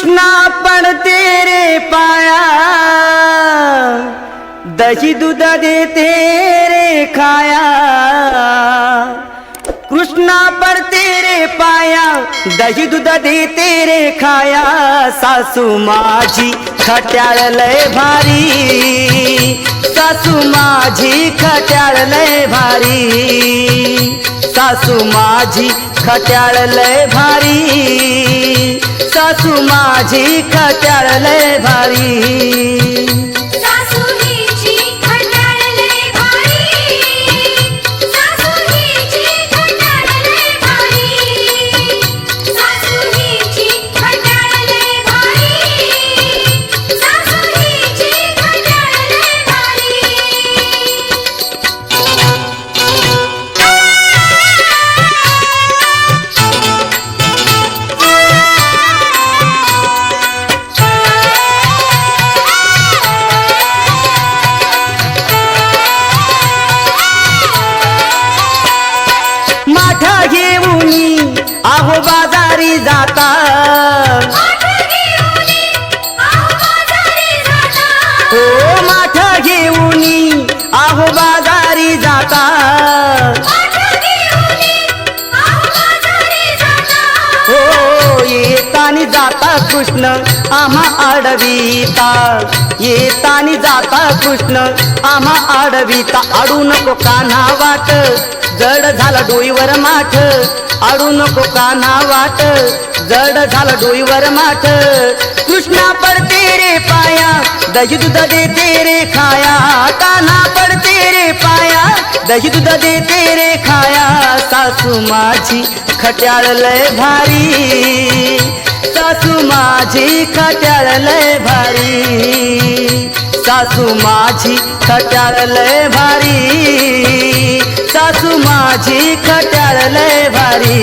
कृष्णा पण तेरे पाया दही दूध दे तेरे खाया. कृष्णा पर तेरे पाया दही दूध दे तेरे खाया. सासू माझी खट्याळ लय भारी सासू माझी खट्याळ लय भारी. सासू माझी खट्याळ लय भारी. सासू माझी खट्याळ लय भारी. माठा घेऊन आहो बाजारी जाता. हो माठ घेऊन आहो बाजारी जाता. हो येतानी जाता कृष्ण आम्हा आडवीता. येतानी जाता कृष्ण आम्हा आडवीता. अडू नको कान्हा वाट जड झाला डोईवर माठ आडू नको काना वाट? जड झाला डोईवर माठ कृष्णा पडते रे पाया दही दुध दे तेरे खाया काना पडते रे पाया दही दुध दे तेरे खाया सासू माझी खट्याळ लय भारी सासू माझी खट्याळ लय भारी सासू माझी खट्याळ लय भारी. सासू माझी खट्याळ लय भारी.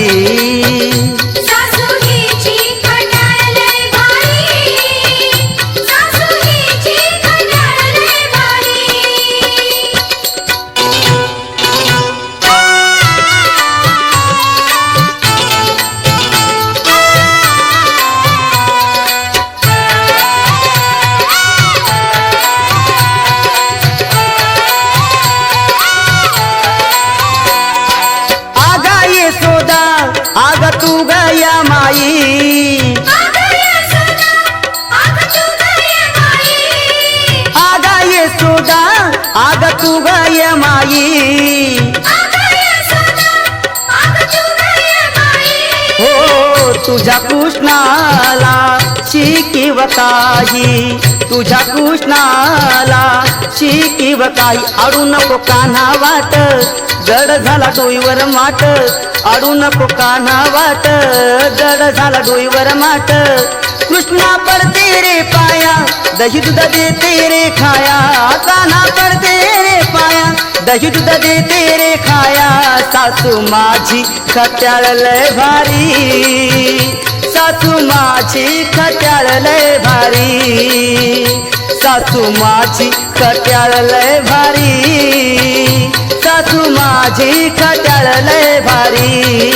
माई। आगा ये सोदा आग तू माई। हो तुझ्या कृष्णाला शिकीव काही तुझ्या कृष्णाला शिकीव काही अडू नको कान्हा वाट जड झाला डोईवर माट अडू नको कान्हा वाट जड झाला डोईवर माट. कृष्णा पडते रे पाया दही दुधा दे तेरे खाया. कान्हा पडते रे पाया दही दुधा दे तेरे खाया. सासू माझी खत्याळ लय भारी. सासू माझी खत्याळ लय भारी सासू माझी खट्याळ लय भारी सासू माझी खट्याळ लय भारी.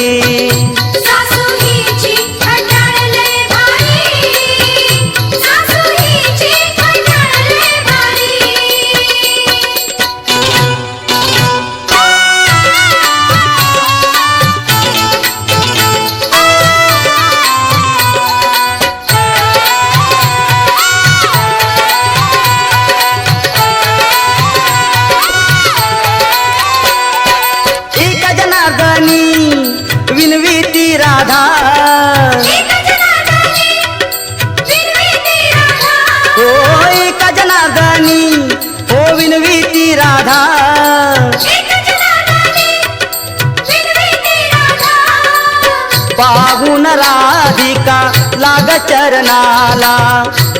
राधिका लाग चरणाला.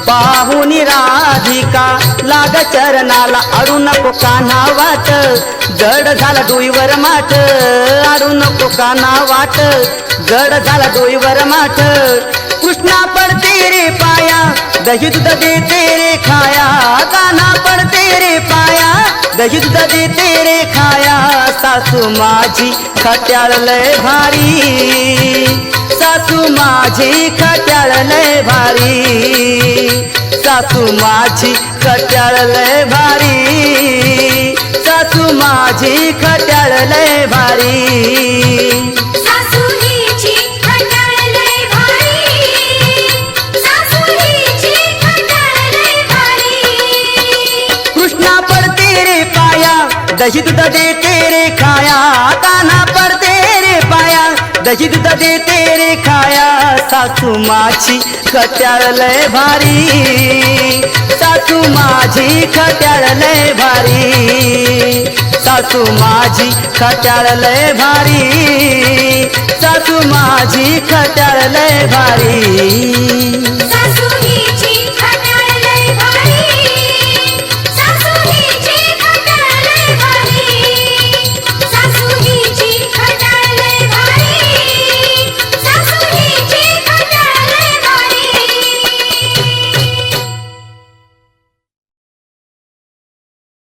पाहुनी राधिका लाग चरणाला. अडू नको कान्हा वाट जड झाला डोईवर माठ. अडू नको कान्हा वाट जड झाला डोईवर माठ. कृष्णा पडते रे पाया दही दूध दे तेरे खाया काना पडते रे पाया दही दूध देते रे खाया सासू माझी खट्याळ लय भारी. सासू माझी खट्याळ लय भारी. सासू माझी खट्याळ लय भारी. सासू माझी खट्याळ लय भारी. दही दूध देते रे खाया कान्हा पडते रे पाया। दही दूध देते रे खाया सासू माझी खत्याळ लय भारी। सासू माझी खत्याळ लय भारी। सासू माझी खट्याळ लय भारी। सासू माझी खट्याळ लय भारी।